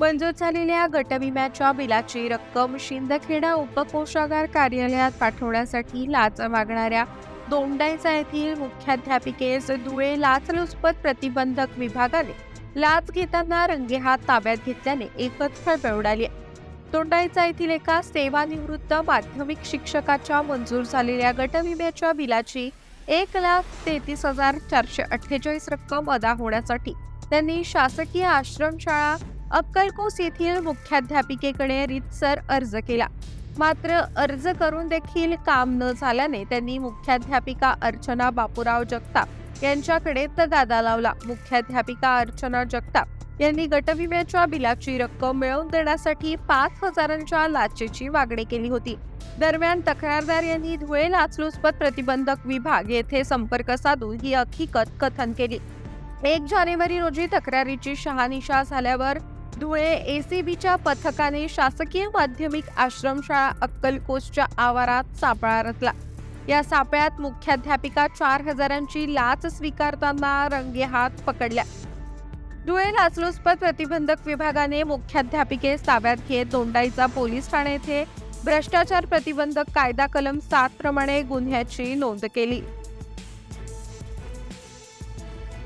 मंजूर झालेल्या गटविम्याच्या बिलाची रक्कम शिंदखेडा उपकोषागार कार्यालयात पाठवण्यासाठी लाच मागणाऱ्या दोंडायचा येथील मुख्याध्यापिकेस धुळे लाचलुचपत प्रतिबंधक विभागाने लाच घेताना रंगेहात ताब्यात घेतल्याने एकच खळबळ उडाली आहे. येथील एका सेवानिवृत्त माध्यमिक शिक्षकाच्या मंजूर झालेल्या गटविम्याच्या बिलाची एक लाख तेहतीस हजार चारशे अठ्ठेचाळीस रक्कम अदा होण्यासाठी त्यांनी शासकीय आश्रमशाळा अक्कलकोस येथील मुख्याध्यापिकेकडे रितसर अर्ज केला. मात्र अर्ज करून देखील काम न झाल्याने त्यांनी मुख्याध्यापिका अर्चना बापूराव जगताप यांच्याकडे तगादा लावला. मुख्याध्यापिका अर्चना जगताप यांनी गटविम्याच्या बिलाची रक्कम मिळवून देण्यासाठी पाच हजारांच्या लाचेची मागणी केली होती. दरम्यान तक्रारदार यांनी धुळे लाचलुचपत प्रतिबंधक विभाग येथे संपर्क साधून ही हकीकत कथन केली. एक जानेवारी रोजी तक्रारीची शहानिशा झाल्यावर धुळे ए सी बीच्या पथकाने शासकीय माध्यमिक आश्रमशाळा अक्कलकोसच्या आवारात सापळा रचला. या सापळ्यात मुख्याध्यापिका चार हजारांची लाच स्वीकारताना रंगेहात पकडल्या. धुळे लाचलुचपत प्रतिबंधक विभागाने मुख्याध्यापिकेस ताब्यात घेत दोंडाईचा पोलीस ठाणे येथे भ्रष्टाचार प्रतिबंधक कायदा कलम सात प्रमाणे गुन्ह्याची नोंद केली.